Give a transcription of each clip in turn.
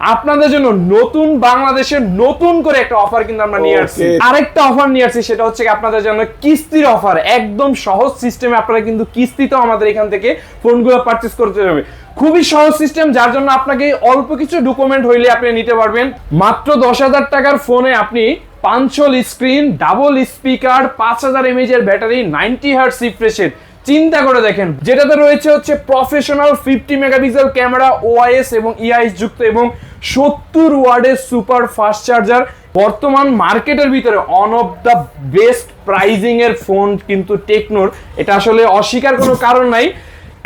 আপনাদের জন্য নতুন বাংলাদেশের নতুন করে একটা অফার কিন্তু আমরা নিয়ে আসছি. আরেকটা অফার নিয়ে আসছি সেটা হচ্ছে আপনাদের জন্য কিস্তির অফার একদম সহজ সিস্টেমে আপনারা কিন্তু কিস্তিতেও আমাদের এখান থেকে ফোনগুলো পারচেস করতে যাবে খুবই সহজ সিস্টেম যার জন্য আপনাকে অল্প কিছু ডকুমেন্ট হইলে আপনি নিতে পারবেন। মাত্র দশ হাজার টাকার ফোনে আপনি পাঁচশোল স্ক্রিন ডাবল স্পিকার পাঁচ হাজার এমএজ এর ব্যাটারি নাইনটি হার্টস রিফ্রেশের চিন্তা করে দেখেন। যেটাতে রয়েছে হচ্ছে professional fifty megapixel camera OIS এবং ইআইএস যুক্ত এবং সত্তর ওয়ার্ডের সুপার ফাস্ট চার্জার বর্তমান মার্কেটের ভিতরে one of the best pricing এর ফোন কিন্তু টেকনোর এটা আসলে অস্বীকার কোনো কারণ নাই।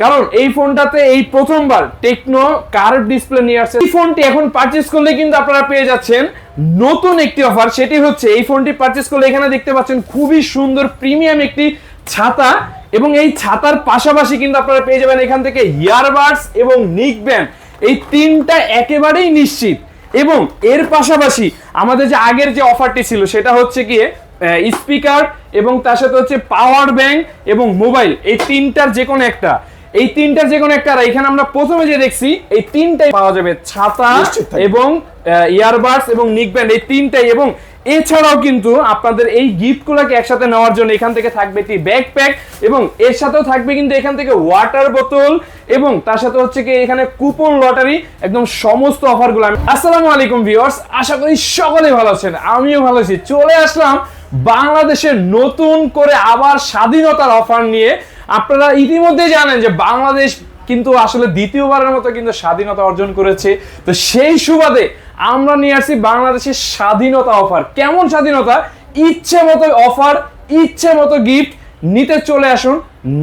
কারণ এই ফোনটাতে এই প্রথমবার টেকনো কার্ভ ডিসপ্লে নিয়ে আসছে। এই ফোনটি এখন পারচেস করলে কিন্তু আপনারা পেয়ে যাচ্ছেন নতুন একটি অফার সেটি হচ্ছে এই ফোনটি পারচেস করলে এখানে দেখতে পাচ্ছেন খুবই সুন্দর প্রিমিয়াম একটি ছাতা। এবং এই ছাতার পাশাপাশি কিন্তু আপনারা পেয়ে যাবেন এখান থেকে ইয়ারবাডস এবং নিক ব্যান্ড এই তিনটা একেবারেই নিশ্চিত। এবং এর পাশাপাশি আমাদের যে আগের যে অফারটি ছিল সেটা হচ্ছে গিয়ে স্পিকার এবং তার সাথে হচ্ছে পাওয়ার ব্যাংক এবং মোবাইল। এই তিনটার যে কোনো একটা। এই তিনটার যে কোনো একটা এখানে আমরা প্রথমে যে দেখছি এই তিনটাই পাওয়া যাবে ছাতা এবং ইয়ারবাডস এবং নিক ব্যান্ড এই তিনটাই এবং এছাড়াও কিন্তু আপনাদের এই গিফটগুলোকে একসাথে নেওয়ার জন্য এখান থেকে থাকবে একটি ব্যাকপ্যাক এবং এর সাথেও থাকবে কিন্তু এখান থেকে ওয়াটার বোতল এবং তার সাথে হচ্ছে কি এখানে কুপন লটারি একদম সমস্ত অফারগুলো আমি আসসালামু আলাইকুম ভিউয়ার্স আশা করি সকলে ভালো আছেন, আমিও ভালো আছি। চলে আসলাম বাংলাদেশের নতুন করে আবার স্বাধীনতার অফার নিয়ে। আপনারা ইতিমধ্যে জানেন যে বাংলাদেশ কিন্তু আসলে দ্বিতীয়বারের মতো কিন্তু স্বাধীনতা অর্জন করেছে। তো সেই সুবাদে আমরা নিয়ে আসছি বাংলাদেশের স্বাধীনতা অফার। কেমন স্বাধীনতা? ইচ্ছে মতো অফার, ইচ্ছে মতো গিফট। নিতে চলে আসুন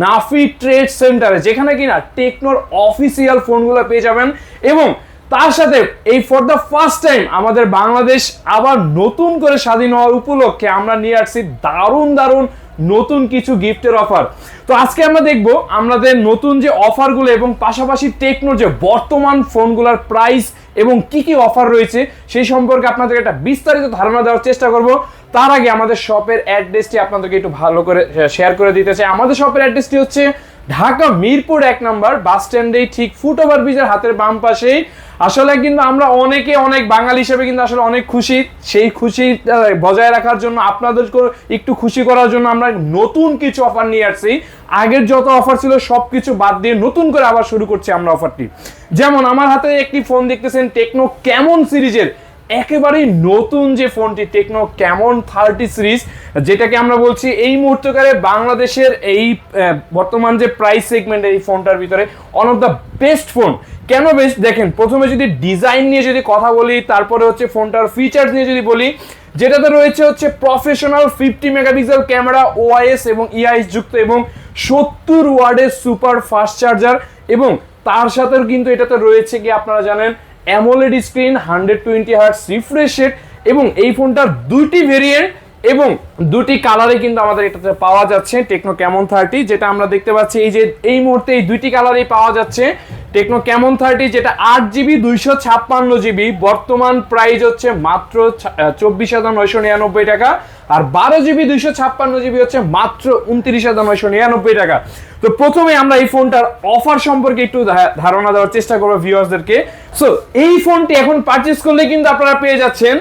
নাফি ট্রেড সেন্টারে, যেখানে কিনা টেকনোর অফিসিয়াল ফোনগুলো পেয়ে যাবেন এবং তার সাথে এই ফর দ্য ফার্স্ট টাইম আমাদের বাংলাদেশ আবার নতুন করে স্বাধীন হওয়ার উপলক্ষে আমরা নিয়ে আসছি দারুণ দারুণ নতুন কিছু গিফটের অফার তো আজকে আমরা দেখব আমাদের নতুন যে অফারগুলো এবং পাশাপাশি টেকনো যে বর্তমান ফোনগুলোর প্রাইস এবং কি কি অফার রয়েছে, সেই সম্পর্কে আপনাদের একটা বিস্তারিত ধারণা দেওয়ার চেষ্টা করব। তার আগে আমাদের শপের অ্যাড্রেসটি আপনাদেরকে একটু ভালো করে শেয়ার করে দিতে চাই। আমাদের শপের অ্যাড্রেসটি হচ্ছে ঢাকা মিরপুর এক নম্বর, বাস স্ট্যান্ডেই ঠিক ফুট ওভার ব্রিজের হাতের বাম পাশেই। আসলে কিন্তু আমরা অনেকে অনেক বাঙালি হিসেবে কিন্তু আসলে অনেক খুশি। সেই খুশি বজায় রাখার জন্য আপনাদেরকে একটু খুশি করার জন্য আমরা নতুন কিছু অফার নিয়ে আসছি। আগের যত অফার ছিল, সবকিছু বাদ দিয়ে নতুন করে আবার শুরু করছি আমরা অফারটি যেমন, আমার হাতে একটি ফোন দেখতেছেন টেকনো কেমন সিরিজের একেবারেই নতুন যে ফোনটি টেকনো ক্যামন থার্টি সিরিজ যেটাকে আমরা বলছি এই মুহূর্তকারে বাংলাদেশের এই বর্তমান যে প্রাইস সেগমেন্ট এই ফোনটার ভিতরে one of the best phone কেন বেস্ট দেখেন, প্রথমে যদি ডিজাইন নিয়ে যদি কথা বলি, তারপরে হচ্ছে ফোনটার ফিচার্স নিয়ে যদি বলি, যেটাতে রয়েছে হচ্ছে professional fifty megapixel camera OIS এবং ইআইএস যুক্ত এবং সত্তর ওয়ার্ডের সুপার ফাস্ট চার্জার এবং তার সাথেও কিন্তু এটাতে রয়েছে কি আপনারা জানেন AMOLED screen hundred twenty hertz refresh rate এবং এই ফোনটার দুইটি ভেরিয়েন্ট এবং দুটি কালারে কিন্তু আমাদের এটাতে পাওয়া যাচ্ছে টেকনো ক্যামন থার্টি যেটা আমরা দেখতে পাচ্ছি এই যে, এই মুহূর্তে এই দুইটি কালারেই পাওয়া যাচ্ছে। টেকনো ক্যামন থার্টি যেটা আট জিবি দুইশো ছাপ্পান্ন জিবি বর্তমান প্রাইস হচ্ছে মাত্র চব্বিশ হাজার নয়শো নিরানব্বই টাকা। আর বারো জিবি, দুইশো ছাপ্পান্ন জিবি হচ্ছে মাত্র উনত্রিশ হাজার নয়শো নিরানব্বই টাকা। তো প্রথমে আমরা এই ফোনটার অফার সম্পর্কে একটু ধারণা দেওয়ার চেষ্টা করব ভিউয়ার্সদেরকে সো এই ফোনটি এখন পারচেস করলে কিন্তু আপনারা পেয়ে যাচ্ছেন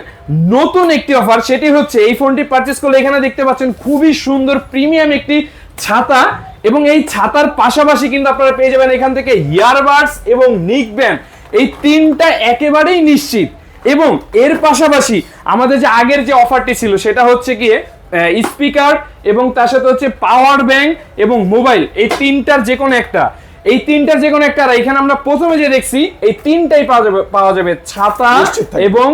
নতুন একটি অফার সেটি হচ্ছে এই ফোনটি পারচেস করলে এখানে দেখতে পাচ্ছেন খুবই সুন্দর প্রিমিয়াম একটি ছাতা এবং এই ছাতার পাশাপাশি কিন্তু আপনারা পেয়ে যাবেন এখান থেকে ইয়ারবাডস এবং নিক ব্যান্ড এই তিনটা একেবারেই নিশ্চিত। এবং এর পাশাপাশি আমাদের যে আগের যে অফারটি ছিল সেটা হচ্ছে গিয়ে স্পিকার এবং তার সাথে হচ্ছে পাওয়ার ব্যাংক এবং মোবাইল এই তিনটার যে কোনো একটা। এই তিনটার যে কোনো একটা আর এখানে আমরা প্রথমে যে দেখছি এই তিনটাই পাওয়া যাবে পাওয়া যাবে ছাতা এবং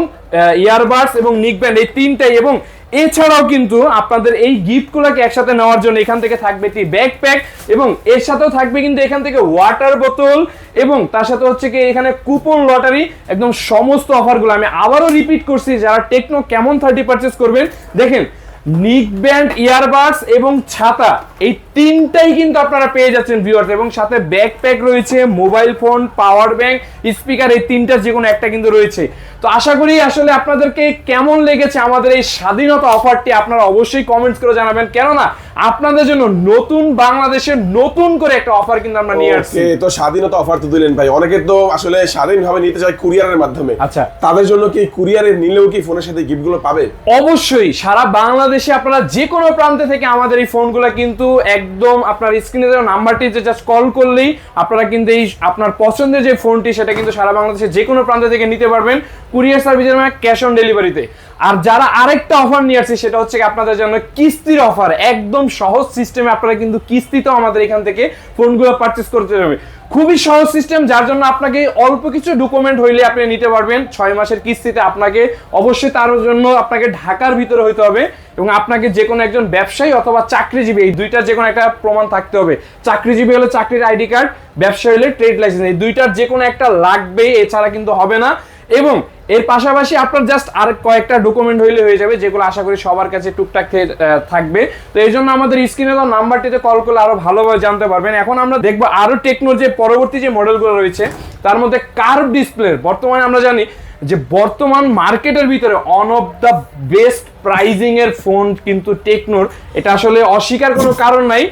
ইয়ারবাডস এবং নিক ব্যান্ড এই তিনটাই এবং এছাড়াও কিন্তু আপনাদের এই গিফটগুলোকে একসাথে নেওয়ার জন্য এখান থেকে থাকবে একটি ব্যাকপ্যাক এবং এর সাথেও থাকবে কিন্তু এখান থেকে ওয়াটার বোতল এবং তার সাথে হচ্ছে কি এখানে কুপন লটারি একদম সমস্ত অফারগুলো আমি আবারও রিপিট করছি, যারা টেকনো কেমন থার্টি পারচেস করবেন, দেখেন নিক ব্যান্ড ইয়ারবাডস এবং ছাতা এই তিনটাই কিন্তু আপনারা পেয়ে যাচ্ছেন ভিউয়ার্স এবং সাথে ব্যাকপ্যাক রয়েছে mobile phone power bank speaker এই তিনটার যে কোনো একটা কিন্তু রয়েছে। তো আশা করি আসলে আপনাদেরকে কেমন লেগেছে আমাদের এই স্বাধীনতা অফারটি আপনারা অবশ্যই কমেন্টস করে জানাবেন। কেননা আপনাদের জন্য নতুন বাংলাদেশের নতুন করে একটা অফার কিন্তু আমরা নিয়ে আসছি। তো স্বাধীনতা অফার তো দিলেন ভাই। অনেকে তো আসলে স্বাধীনভাবে নিতে চায় কুরিয়ারের মাধ্যমে। আচ্ছা। তাদের জন্য কি কুরিয়ারে নিলেও কি ফোনের সাথে গিফটগুলো পাবে? অবশ্যই সারা বাংলাদেশে আপনারা যে কোনো প্রান্তে থেকে আমাদের এই ফোনগুলো কিন্তু একদম আপনার স্ক্রিনে দেওয়া নাম্বারটি যে জাস্ট কল করলেই আপনারা কিন্তু এই আপনার পছন্দের যে ফোনটি, সেটা কিন্তু সারা বাংলাদেশে যে কোনো প্রান্ত থেকে নিতে পারবেন কুরিয়ার সার্ভিসের মানে ক্যাশ অন ডেলিভারিতে। আর যারা আরেকটা অফার নিয়ে আসছে, সেটা হচ্ছে আপনাদের জন্য কিস্তির অফার একদম সহজ সিস্টেমে আপনারা কিন্তু কিস্তিতেও আমাদের এখান থেকে ফোনগুলো পারচেস করতে যাবে খুবই সহজ সিস্টেম যার জন্য আপনাকে অল্প কিছু ডকুমেন্ট হইলে আপনি নিতে পারবেন। ছয় মাসের কিস্তিতে আপনাকে অবশ্যই তার জন্য আপনাকে ঢাকার ভিতরে হইতে হবে এবং আপনাকে যে কোনো একজন ব্যবসায়ী অথবা চাকরিজীবী, এই দুইটার যে কোনো একটা প্রমাণ থাকতে হবে। চাকরিজীবী হলে চাকরির আইডি কার্ড, ব্যবসায়ী হলে ট্রেড লাইসেন্স এই দুইটার যে কোনো একটা লাগবে এছাড়া কিন্তু হবে না। এবং এর পাশাপাশি আপনার জাস্ট আর কয়েকটা ডকুমেন্ট হইলে হয়ে যাবে, যেগুলো আশা করি সবার কাছে টুকটাক থাকবে। তো এই জন্য আমাদের স্ক্রিনে দেওয়া নাম্বারটিতে কল করলে আরও ভালোভাবে জানতে পারবেন। এখন আমরা দেখব আরও টেকনোর যে পরবর্তী যে মডেলগুলো রয়েছে, তার মধ্যে কার্ভ ডিসপ্লে বর্তমানে আমরা জানি যে বর্তমান মার্কেটের ভিতরে one of the best pricing এর ফোন কিন্তু টেকনোর এটা আসলে অস্বীকার কোনো কারণ নাই।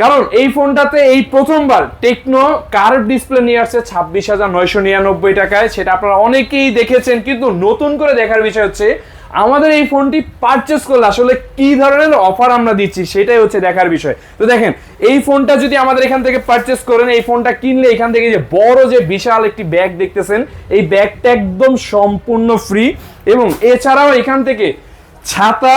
কারণ এই ফোনটাতে এই প্রথমবার টেকনো কার্ভ ডিসপ্লে নিয়ে আসছে ছাব্বিশ হাজার নয়শো নিরানব্বই টাকায়। সেটা আপনারা অনেকেই দেখেছেন, কিন্তু নতুন করে দেখার বিষয় হচ্ছে আমাদের এই ফোনটি পারচেস করলে আসলে কি ধরনের অফার আমরা দিচ্ছি সেটাই হচ্ছে দেখার বিষয়। তো দেখেন, এই ফোনটা যদি আমাদের এখান থেকে পারচেস করেন, এই ফোনটা কিনলে এখান থেকে যে বড় যে বিশাল একটি ব্যাগ দেখতেছেন, এই ব্যাগটা একদম সম্পূর্ণ ফ্রি এবং এছাড়াও এখান থেকে ছাতা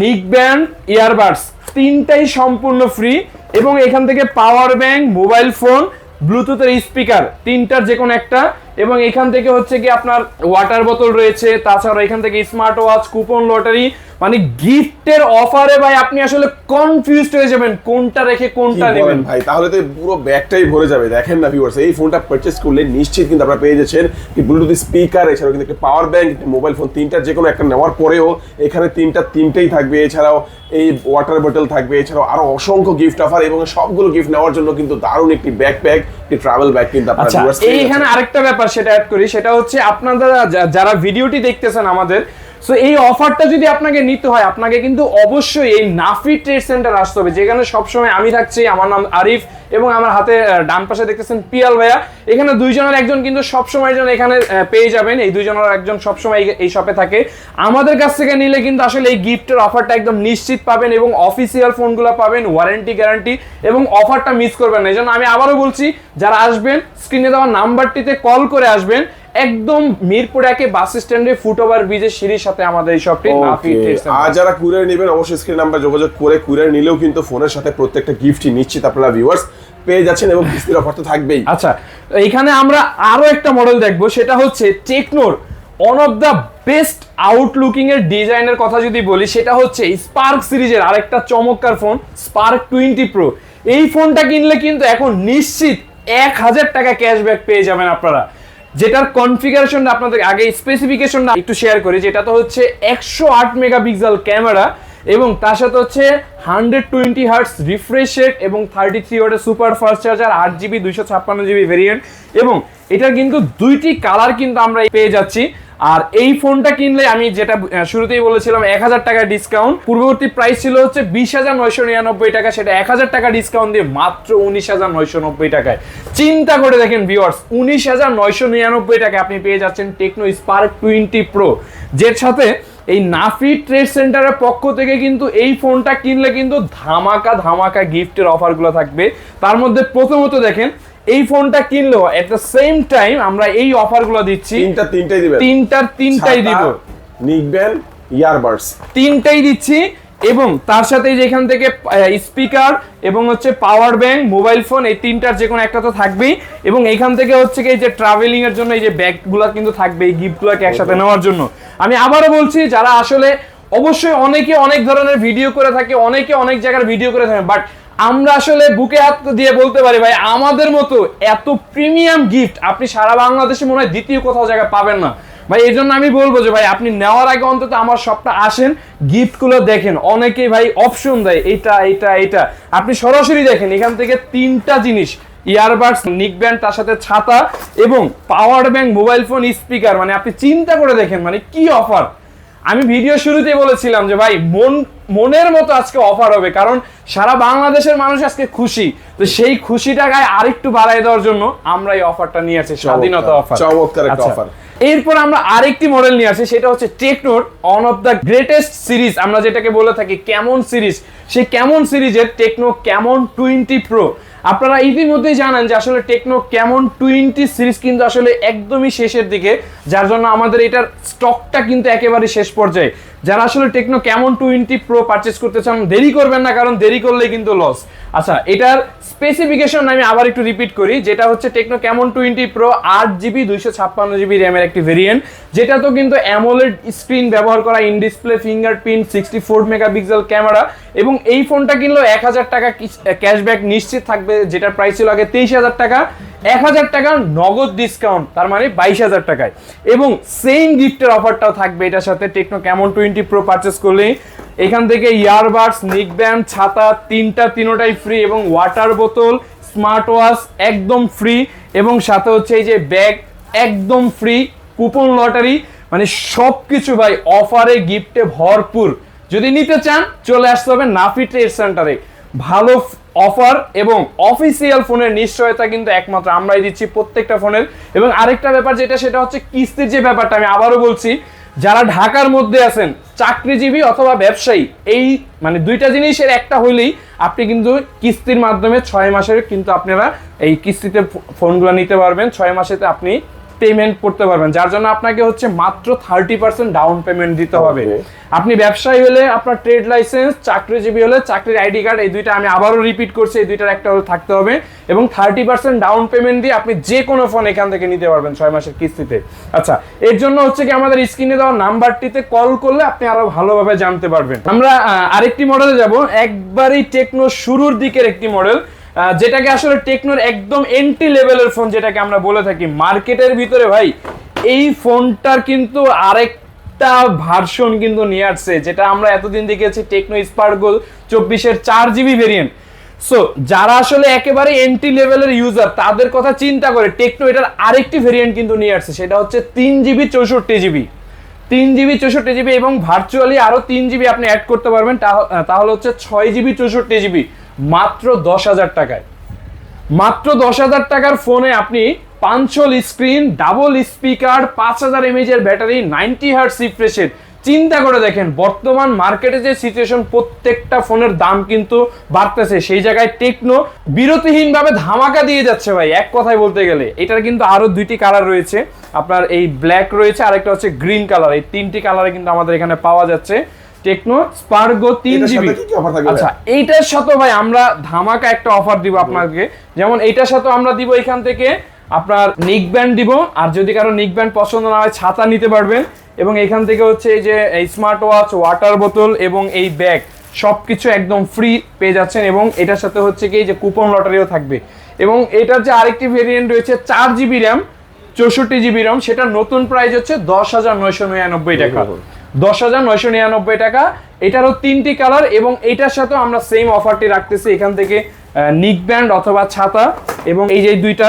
নিক ব্যান্ড ইয়ারবাডস তিনটাই সম্পূর্ণ ফ্রি এবং এখান থেকে পাওয়ার ব্যাংক মোবাইল ফোন ব্লুটুথের স্পিকার তিনটার যে কোনো একটা এবং এখান থেকে হচ্ছে কি আপনার ওয়াটার বোতল রয়েছে, তাছাড়া এখান থেকে স্মার্ট ওয়াচ কুপন লটারি মানে গিফটের অফারে ভাই আপনি আসলে কনফিউজড হয়ে যাবেন কোনটা রেখে কোনটা নেবেন। ভাই? তাহলে তো পুরো ব্যাগটাই ভরে যাবে। দেখেন না ভিউয়ার্স এই ফোনটা পারচেজ করলে নিশ্চিত কিন্তু আপনারা পেয়ে যাচ্ছেন কি ব্লুটুথ স্পিকার এছাড়াও কিন্তু একটা পাওয়ার ব্যাংক মোবাইল ফোন তিনটার যে কোনো একটা নেওয়ার পরেও এখানে তিনটা তিনটেই থাকবে। এছাড়াও এই ওয়াটার বোতল থাকবে এছাড়াও আরও অসংখ্য গিফট অফার এবং সবগুলো গিফট নেওয়ার জন্য কিন্তু দারুণ একটি ব্যাকপ্যাক একটি ট্রাভেল ব্যাগ কিন্তু আপনারা আচ্ছা এইখানে আরেকটা ব্যাপার সেটা অ্যাড করি সেটা হচ্ছে আপনারা যারা ভিডিওটি দেখতেছেন আমাদের সো এই অফারটা যদি আপনাকে নিতে হয়, আপনাকে কিন্তু অবশ্যই এই নাফি ট্রেড সেন্টার আসতে হবে, যেখানে সবসময় আমি থাকছি, আমার নাম আরিফ এবং আমার হাতে ডান পাশে দেখতেছেন পিয়াল ভাইয়া। এখানে দুইজনের একজন কিন্তু সবসময় জন এখানে পেয়ে যাবেন, এই দুইজনের একজন সবসময় এই শপে থাকে। আমাদের কাছ থেকে নিলে কিন্তু আসলে এই গিফটের অফারটা একদম নিশ্চিত পাবেন এবং অফিসিয়াল ফোনগুলো পাবেন ওয়ারেন্টি গ্যারান্টি এবং অফারটা মিস করবেন না। এই জন্য আমি আবারও বলছি, যারা আসবেন স্ক্রিনে দেওয়া নাম্বারটিতে কল করে আসবেন একদম মিরপুর একে বাস স্ট্যান্ডে ফুটওভার ব্রিজের সিঁড়ির সাথে আমাদের এই শপটি আর যারা কুরিয়ার নেবেন অবশ্যই স্ক্রিন নাম্বার যোগাযোগ করে কুরিয়ার নিলেও কিন্তু ফোনের সাথে প্রত্যেকটা গিফটই নিশ্চিত আপনারা ভিউয়ার্স পেয়ে যাচ্ছেন এবং কিস্তির অফার তো থাকবেই। আচ্ছা এখানে আমরা আরও একটা মডেল দেখব সেটা হচ্ছে টেকনোর one of the best outlooking এর ডিজাইনের কথা যদি বলি সেটা হচ্ছে স্পার্ক সিরিজের আরেকটা চমৎকার ফোন স্পার্ক টোয়েন্টি প্রো এই ফোনটা কিনলে কিন্তু এখন নিশ্চিত এক হাজার টাকা ক্যাশব্যাক পেয়ে যাবেন আপনারা। যেটার কনফিগারেশনটা আপনাদের আগে স্পেসিফিকেশনটা একটু শেয়ার করি, যেটা তো হচ্ছে একশো আট মেগাপিক্সেল ক্যামেরা এবং তার সাথে হচ্ছে hundred twenty hertz refresh rate এবং থার্টি থ্রি ওয়াটের সুপার ফাস্ট চার্জার আট জিবি দুইশো ছাপ্পান্ন জিবি ভেরিয়েন্ট এবং এটার কিন্তু দুইটি কালার কিন্তু আমরা পেয়ে যাচ্ছি। আর এই ফোনটা কিনলে আমি যেটা শুরুতেই বলেছিলাম, এক হাজার টাকা ডিসকাউন্ট পূর্ববর্তী প্রাইস ছিল হচ্ছে বিশ হাজার নয়শো নিরানব্বই টাকা, সেটা এক হাজার টাকা ডিসকাউন্ট দিয়ে মাত্র উনিশ হাজার নয়শো নব্বই টাকায়। চিন্তা করে দেখেন ভিওয়ার্স উনিশ হাজার নয়শো নিরানব্বই টাকা আপনি পেয়ে যাচ্ছেন টেকনো স্পার্ক টোয়েন্টি প্রো যের সাথে এই নাফি ট্রেড সেন্টারের পক্ষ থেকে কিন্তু এই ফোনটা কিনলে কিন্তু ধামাকা ধামাকা গিফটের অফারগুলো থাকবে। তার মধ্যে প্রথমত দেখেন এই ফোনটা কিনলেও এট দ্য সেম টাইম আমরা এই অফারগুলো দিচ্ছি। তিনটা তিনটাই দিবেন। তিনটার তিনটাই দিব। নিকবেন ইয়ারবাডস তিনটাই দিচ্ছি এবং তার সাথে এই যে এখান থেকে স্পিকার এবং হচ্ছে পাওয়ার ব্যাংক মোবাইল ফোন এই তিনটার যে কোনো একটা তো থাকবেই। এবং এখান থেকে হচ্ছে কি এই যে ট্রাভেলিং এর জন্য এই যে ব্যাগগুলো কিন্তু থাকবে এই গিফটগুলোকে একসাথে নেওয়ার জন্য। আমি আবারও বলছি যারা আসলে অবশ্যই অনেকে অনেক ধরনের ভিডিও করে থাকে অনেকে অনেক জায়গার ভিডিও করে থাকে বাট আমরা আসলে বুকে হাত দিয়ে বলতে পারি ভাই, আমাদের মতো এত প্রিমিয়াম গিফট আপনি সারা বাংলাদেশে মনে হয় দ্বিতীয় কোথাও জায়গায় পাবেন না। ভাই, এই জন্য আমি বলব যে ভাই, আপনি নেওয়ার আগে অন্তত আমার শপটা আসেন গিফটগুলো দেখেন। অনেকেই ভাই অপশন দেয় এটা এটা এটা আপনি সরাসরি দেখেন, এখান থেকে তিনটা জিনিস ইয়ারবাডস নিক ব্যান্ড তার সাথে ছাতা এবং power bank mobile phone speaker মানে আপনি চিন্তা করে দেখেন মানে কি অফার আমি ভিডিও শুরুতেই বলেছিলাম যে ভাই মন মনের মতো আজকে অফার হবে কারণ সারা বাংলাদেশের মানুষ আজকে খুশি তো সেই খুশিটা গায়ে আরেকটু বাড়াই দেওয়ার জন্য আমরা এই অফারটা নিয়ে আসছি স্বাধীনতা অফার চমৎকার একটা আচ্ছা। offer। এরপর আমরা আরেকটি মডেল নিয়ে আসি সেটা হচ্ছে টেকনোর one of the greatest series আমরা যেটাকে বলে থাকি কেমন সিরিজ সেই কেমন সিরিজের টেকনো কেমন টোয়েন্টি প্রো আপনারা ইতিমধ্যেই জানেন যে আসলে টেকনো কেমন টোয়েন্টি সিরিজ কিন্তু আসলে একদমই শেষের দিকে, যার জন্য আমাদের এটার স্টকটা কিন্তু একেবারে শেষ পর্যায়ে। যারা আসলে টেকনো কেমন টোয়েন্টি প্রো পারচেস করতে চান, দেরি করবেন না, কারণ দেরি করলে কিন্তু লস আচ্ছা এটার স্পেসিফিকেশন আমি আবার একটু রিপিট করি, যেটা হচ্ছে টেকনো কেমন টোয়েন্টি প্রো আট জিবি দুইশো ছাপ্পান্ন জিবি র্যামের একটি ভেরিয়েন্ট যেটা তো কিন্তু অ্যামোলেড স্ক্রিন ব্যবহার করা in display fingerprint sixty four megapixel camera এবং এই ফোনটা কিনলেও এক হাজার টাকা ক্যাশব্যাক নিশ্চিত থাকবে, যেটার প্রাইস ছিল আগে তেইশ হাজার টাকা। এক হাজার টাকা নগদ ডিসকাউন্ট তার মানে বাইশ হাজার টাকায়। এবং সেম গিফটের অফারটাও থাকবে এটার সাথে। টেকনো কেমন টোয়েন্টি প্রো পারচেস করলে এখান থেকে ইয়ারবাডস নিক ব্যান্ড ছাতা, তিনটা, তিনোটাই ফ্রি এবং ওয়াটার বোতল স্মার্ট ওয়াচ একদম ফ্রি এবং সাথে হচ্ছে এই যে ব্যাগ একদম ফ্রি কুপন লটারি মানে সব কিছু ভাই অফারে গিফটে ভরপুর। যদি নিতে চান, চলে আসতে হবে নাফি ট্রেড সেন্টারে ভালো অফার এবং অফিসিয়াল ফোনের নিশ্চয়তা কিন্তু একমাত্র আমরাই দিচ্ছি প্রত্যেকটা ফোনের। এবং আরেকটা ব্যাপার যেটা, সেটা হচ্ছে কিস্তির যে ব্যাপারটা আমি আবারও বলছি, যারা ঢাকার মধ্যে আছেন, চাকরিজীবী অথবা ব্যবসায়ী, এই মানে দুইটা জিনিসের একটা হইলেই আপনি কিন্তু কিস্তির মাধ্যমে ছয় মাসের কিন্তু আপনারা এই কিস্তিতে ফোনগুলো নিতে পারবেন। ছয় মাসেতে আপনি পেমেন্ট করতে পারবেন যার জন্য আপনাকে হচ্ছে মাত্র থার্টি পার্সেন্ট ডাউন পেমেন্ট দিতে হবে। আপনি ব্যবসায়ী হলে আপনার ট্রেড লাইসেন্স চাকরিজীবী হলে চাকরির আইডি কার্ড এই দুইটা আমি আবারও রিপিট করছি এই দুইটার একটা থাকতে হবে। এবং থার্টি পার্সেন্ট ডাউন পেমেন্ট দিয়ে আপনি যে কোনো ফোন এখান থেকে নিতে পারবেন ছয় মাসের কিস্তিতে। আচ্ছা এর জন্য হচ্ছে কি আমাদের স্ক্রিনে দেওয়া নাম্বারটিতে কল করলে আপনি আরও ভালোভাবে জানতে পারবেন। আমরা আরেকটি মডেলে যাব। একবারই টেকনো শুরুর দিকের একটি মডেল যেটাকে আসলে টেকনোর একদম এন্ট্রি লেভেলের ফোন যেটাকে আমরা বলে থাকি। মার্কেটের ভিতরে ভাই, এই ফোনটার কিন্তু আরেকটা ভার্সন কিন্তু নিয়ে আসছে, যেটা আমরা এতদিন দেখেছি টেকনো স্পার্গো চব্বিশের চার জিবি ভেরিয়েন্ট সো যারা আসলে একেবারে এন্ট্রি লেভেলের ইউজার তাদের কথা চিন্তা করে টেকনো এটার আরেকটি ভেরিয়েন্ট কিন্তু নিয়ে আসছে, সেটা হচ্ছে তিন জিবি চৌষট্টি জিবি তিন জিবি চৌষট্টি জিবি এবং ভার্চুয়ালি আরও তিন জিবি আপনি অ্যাড করতে পারবেন তাহলে হচ্ছে ছয় জিবি চৌষট্টি জিবি মাত্র দশ হাজার টাকায়। মাত্র দশ হাজার টাকার ফোনে আপনি পাঁচশোল স্ক্রিন, ডাবল স্পিকার, পাঁচ হাজার এমএজ এর ব্যাটারি, নাইনটি হার্ট রিফ্রেশের। চিন্তা করে দেখেন, বর্তমান মার্কেটে যে সিচুয়েশন প্রত্যেকটা ফোনের দাম কিন্তু বাড়তেছে। সেই জায়গায় টেকনো বিরতিহীনভাবে ধামাকা দিয়ে যাচ্ছে ভাই, এক কথায় বলতে গেলে। এটার কিন্তু আরও দুইটি কালার রয়েছে। আপনার এই ব্ল্যাক রয়েছে, আরেকটা হচ্ছে গ্রিন কালার এই তিনটি কালারে কিন্তু আমাদের এখানে পাওয়া যাচ্ছে। টেকনো স্পার্গো তিন জিবি আচ্ছা এইটার সাথে ভাই আমরা ধামাকা একটা অফার দিব আপনাকে। যেমন এইটার সাথে আমরা দিব এখান থেকে আপনার নিক ব্যান্ড দিব আর যদি কারও নিক ব্যান্ড পছন্দ না হয় ছাতা নিতে পারবেন। এবং এখান থেকে হচ্ছে এই যে স্মার্ট ওয়াচ ওয়াটার বোতল এবং এই ব্যাগ সবকিছু একদম ফ্রি পেয়ে যাচ্ছেন। এবং এটার সাথে হচ্ছে কি যে কুপন লটারিও থাকবে। এবং এটার যে আরেকটি ভেরিয়েন্ট রয়েছে চার জিবি র্যাম চৌষট্টি জিবি র্যাম সেটা নতুন প্রাইস হচ্ছে দশ হাজার নয়শো নিরানব্বই টাকা। দশ হাজার নয়শো নিরানব্বই টাকা। এটারও তিনটি কালার এবং এটার সাথেও আমরা সেম অফারটি রাখতেছি এখান থেকে নিক ব্যান্ড অথবা ছাতা এবং এই যে দুইটা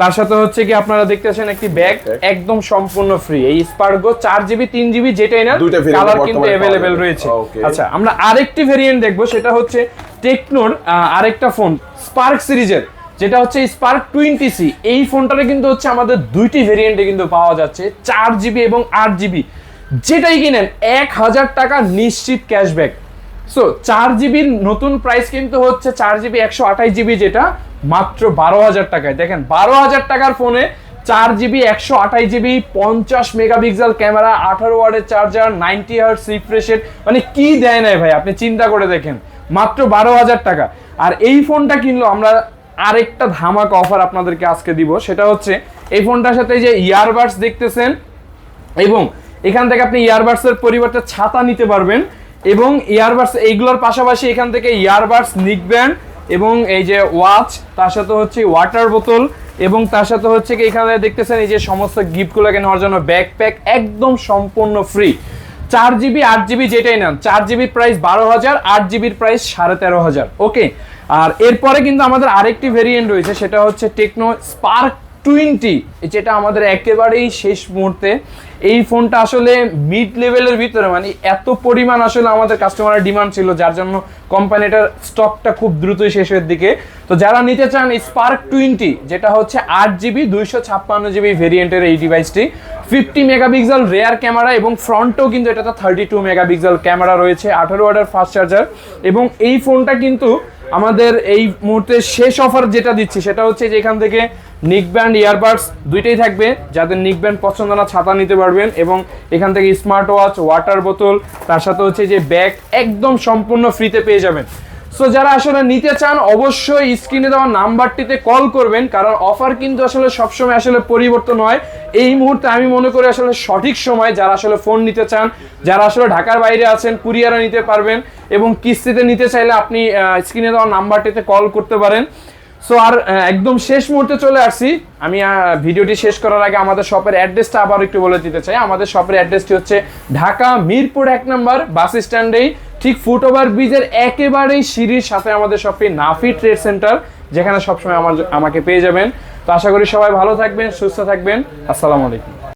তার সাথে হচ্ছে কি আপনারা দেখতেছেন একটি ব্যাগ একদম সম্পূর্ণ ফ্রি এই স্পার্গো চার জিবি তিন জিবি যেটাই না কালার কিন্তু অ্যাভেলেবেল রয়েছে। আচ্ছা আমরা আরেকটি ভেরিয়েন্ট দেখব সেটা হচ্ছে টেকনোর আরেকটা ফোন স্পার্ক সিরিজের যেটা হচ্ছে স্পার্ক টোয়েন্টি সি এই ফোনটারে কিন্তু হচ্ছে আমাদের দুইটি ভেরিয়েন্টে কিন্তু পাওয়া যাচ্ছে চার জিবি এবং আট জিবি যেটাই কিনেন, এক হাজার টাকা নিশ্চিত ক্যাশব্যাক সো চার জিবির নতুন প্রাইস কিন্তু হচ্ছে চার জিবি একশো আঠাশ জিবি যেটা মাত্র বারো হাজার টাকায়। দেখেন, বারো হাজার টাকার ফোনে চার জিবি একশো আঠাশ জিবি, পঞ্চাশ মেগাপিক্সেল ক্যামেরা, আঠারো ওয়ার্ডের চার্জার নাইনটি হার্স রিফ্রেশের মানে কি দেয় নাই ভাই, আপনি চিন্তা করে দেখেন। মাত্র বারো হাজার টাকা। আর এই ফোনটা কিনলো, আমরা আরেকটা ধামাকা অফার আপনাদেরকে আজকে দিব। সেটা হচ্ছে, এই ফোনটার সাথে যে ইয়ারবাডস দেখতেছেন এবং এখান থেকে আপনি ইয়ারবাডস এর পরিবর্তে ছাতা নিতে পারবেন এবং ইয়ারবাডস এইগুলোর পাশাপাশি এখান থেকে ইয়ারবাডস নিক ব্যান্ড এবং এই যে ওয়াচ তার সাথে হচ্ছে ওয়াটার বোতল এবং তার সাথে হচ্ছে কি এখানে দেখতেছেন এই যে সমস্ত গিফটগুলোকে নেওয়ার জন্য ব্যাকপ্যাক একদম সম্পূর্ণ ফ্রি চার জিবি আট জিবি যেটাই নেন, চার জিবির প্রাইস বারো হাজার, আট জিবির প্রাইস সাড়ে তেরো হাজার। ওকে আর এরপরে কিন্তু আমাদের আরেকটি ভেরিয়েন্ট রয়েছে, সেটা হচ্ছে টেকনো স্পার্ক টোয়েন্টি যেটা আমাদের একেবারেই শেষ মুহূর্তে। এই ফোনটা আসলে মিড লেভেলের ভিতরে মানে এত পরিমাণ আসলে আমাদের কাস্টমারের ডিমান্ড ছিল, যার জন্য কোম্পানিটার স্টকটা খুব দ্রুতই শেষের দিকে। তো যারা নিতে চান স্পার্ক টোয়েন্টি, যেটা হচ্ছে আট জিবি দুইশো ছাপ্পান্ন জিবি ভেরিয়েন্টের এই ডিভাইসটি ফিফটি মেগাপিক্সেল রেয়ার ক্যামেরা এবং ফ্রন্টেও কিন্তু এটাতে থার্টি টু মেগাপিক্সেল ক্যামেরা রয়েছে, আঠারো ওয়াটার ফাস্ট চার্জার এবং এই ফোনটা কিন্তু আমাদের এই মুহূর্তে শেষ অফার যেটা দিচ্ছি, সেটা হচ্ছে যে এখান থেকে নিক ব্যান্ড ইয়ারবাডস দুইটাই থাকবে। যাদের নিক ব্যান্ড পছন্দ না, ছাতা নিতে পারবেন এবং এখান থেকে স্মার্ট ওয়াচ ওয়াটার বোতল তার সাথে হচ্ছে যে ব্যাগ একদম সম্পূর্ণ ফ্রিতে পেয়ে যাবেন। সো যারা আসলে নিতে চান, অবশ্যই স্ক্রিনে দেওয়া নাম্বারটিতে কল করবেন, কারণ অফার কিন্তু আসলে সবসময় আসলে পরিবর্তন হয়। এই মুহূর্তে আমি মনে করি আসলে সঠিক সময় যারা আসলে ফোন নিতে চান, যারা আসলে ঢাকার বাইরে আছেন কুরিয়ারে নিতে পারবেন এবং কিস্তিতে নিতে চাইলে আপনি স্ক্রিনে দেওয়া নাম্বারটিতে কল করতে পারেন। সো আর একদম শেষ মুহূর্তে চলে আসছি। আমি ভিডিওটি শেষ করার আগে আমাদের শপের অ্যাড্রেসটা আবার একটু বলে দিতে চাই। আমাদের শপের অ্যাড্রেসটি হচ্ছে ঢাকা মিরপুর এক নম্বর বাস স্ট্যান্ডেই। ঠিক ফুট ওভার ব্রিজের একেবারেই সিঁড়ির সাথে আমাদের শপে নাফি ট্রেড সেন্টার যেখানে সবসময় আমার আমাকে পেয়ে যাবেন। তো আশা করি সবাই ভালো থাকবেন, সুস্থ থাকবেন। আসসালামু আলাইকুম।